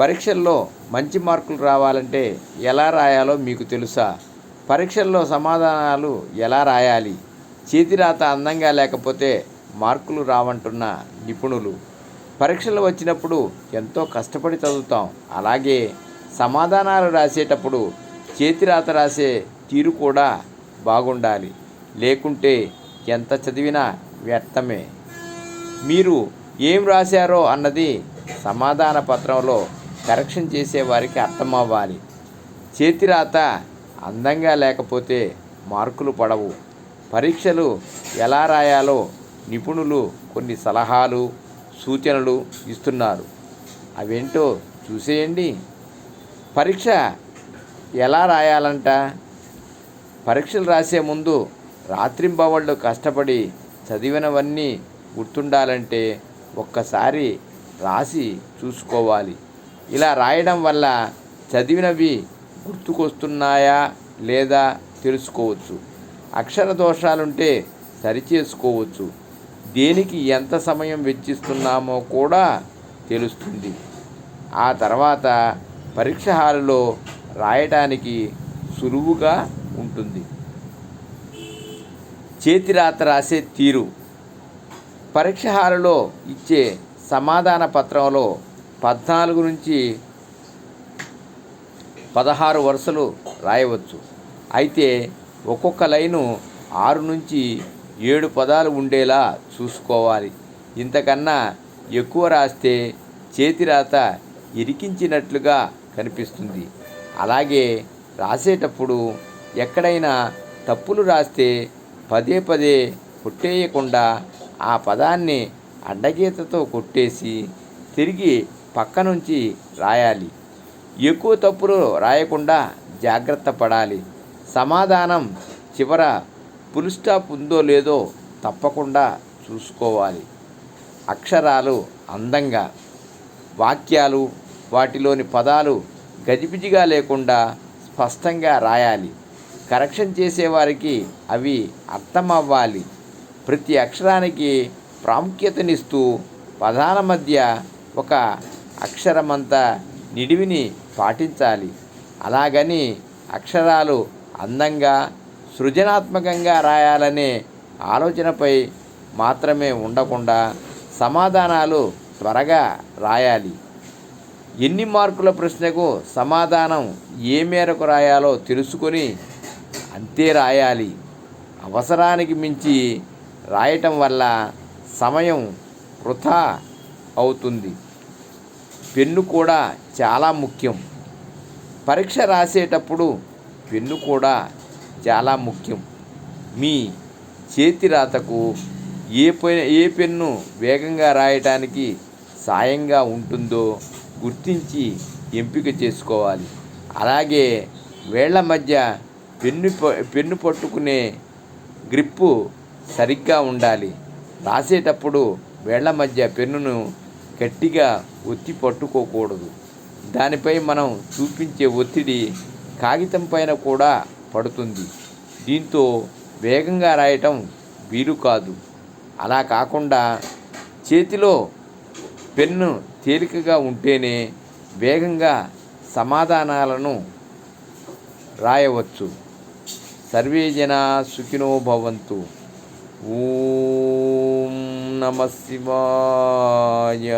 పరీక్షల్లో మంచి మార్కులు రావాలంటే ఎలా రాయాలో మీకు తెలుసా? పరీక్షల్లో సమాధానాలు ఎలా రాయాలి? చేతిరాత అందంగా లేకపోతే మార్కులు రావంటున్న నిపుణులు. పరీక్షలు వచ్చినప్పుడు ఎంతో కష్టపడి చదువుతాం. అలాగే సమాధానాలు రాసేటప్పుడు చేతిరాత రాసే తీరు కూడా బాగుండాలి. లేకుంటే ఎంత చదివినా వ్యర్థమే. మీరు ఏం రాశారో అన్నది సమాధాన పత్రంలో కరెక్షన్ చేసేవారికి అర్థమవ్వాలి. చేతిరాత అందంగా లేకపోతే మార్కులు పడవు. పరీక్షలు ఎలా రాయాలో నిపుణులు కొన్ని సలహాలు సూచనలు ఇస్తున్నారు. అవేంటో చూసేయండి. పరీక్ష ఎలా రాయాలంట? పరీక్షలు రాసే ముందు రాత్రింబవళ్ళు కష్టపడి చదివినవన్నీ గుర్తుండాలంటే ఒక్కసారి రాసి చూసుకోవాలి. ఇలా రాయడం వల్ల చదివినవి గుర్తుకొస్తున్నాయా లేదా తెలుసుకోవచ్చు. అక్షర దోషాలుంటే సరిచేసుకోవచ్చు. దేనికి ఎంత సమయం వెచ్చిస్తున్నామో కూడా తెలుస్తుంది. ఆ తర్వాత పరీక్ష హాలులో రాయటానికి సులువుగా ఉంటుంది. చేతిరాత రాసే తీరు. పరీక్ష హాలులో ఇచ్చే సమాధాన పత్రంలో పద్నాలుగు నుంచి పదహారు వరుసలు రాయవచ్చు. అయితే ఒక్కొక్క లైను ఆరు నుంచి ఏడు పదాలు ఉండేలా చూసుకోవాలి. ఇంతకన్నా ఎక్కువ రాస్తే చేతిరాత ఇరికించినట్లుగా కనిపిస్తుంది. అలాగే రాసేటప్పుడు ఎక్కడైనా తప్పులు రాస్తే పదే పదే కొట్టేయకుండా ఆ పదాన్ని అడ్డగీతతో కొట్టేసి తిరిగి పక్క నుంచి రాయాలి. ఎక్కువ తప్పులు రాయకుండా జాగ్రత్త పడాలి. సమాధానం చివర ఫుల్ స్టాప్ ఉందో లేదో తప్పకుండా చూసుకోవాలి. అక్షరాలు అందంగా వాక్యాలు వాటిలోని పదాలు గజిబిజిగా లేకుండా స్పష్టంగా రాయాలి. కరెక్షన్ చేసేవారికి అవి అర్థమవ్వాలి. ప్రతి అక్షరానికి ప్రాముఖ్యతనిస్తూ పదాల మధ్య ఒక అక్షరమంతా నిడివిని పాటించాలి. అలాగని అక్షరాలు అందంగా సృజనాత్మకంగా రాయాలనే ఆలోచనపై మాత్రమే ఉండకుండా సమాధానాలు త్వరగా రాయాలి. ఎన్ని మార్కుల ప్రశ్నకు సమాధానం ఏ మేరకు రాయాలో తెలుసుకొని అంతే రాయాలి. అవసరానికి మించి రాయటం వల్ల సమయం వృథా అవుతుంది. పెన్ను కూడా చాలా ముఖ్యం. పరీక్ష రాసేటప్పుడు పెన్ను కూడా చాలా ముఖ్యం. మీ చేతి రాతకు ఏ పెన్ ఏ పెన్ను వేగంగా రాయటానికి సాయంగా ఉంటుందో గుర్తించి ఎంపిక చేసుకోవాలి. అలాగే వేళ్ళ మధ్య పెన్ను పెన్ను పట్టుకునే గ్రిప్పు సరిగ్గా ఉండాలి. రాసేటప్పుడు వేళ్ళ మధ్య పెన్నును గట్టిగా ఒత్తి పట్టుకోకూడదు. దానిపై మనం చూపించే ఒత్తిడి కాగితం పైన కూడా పడుతుంది. దీంతో వేగంగా రాయటం వీలు కాదు. అలా కాకుండా చేతిలో పెన్ను తేలికగా ఉంటేనే వేగంగా సమాధానాలను రాయవచ్చు. సర్వే జనా సుఖినో భవంతు. ఓం నమ శివాయ.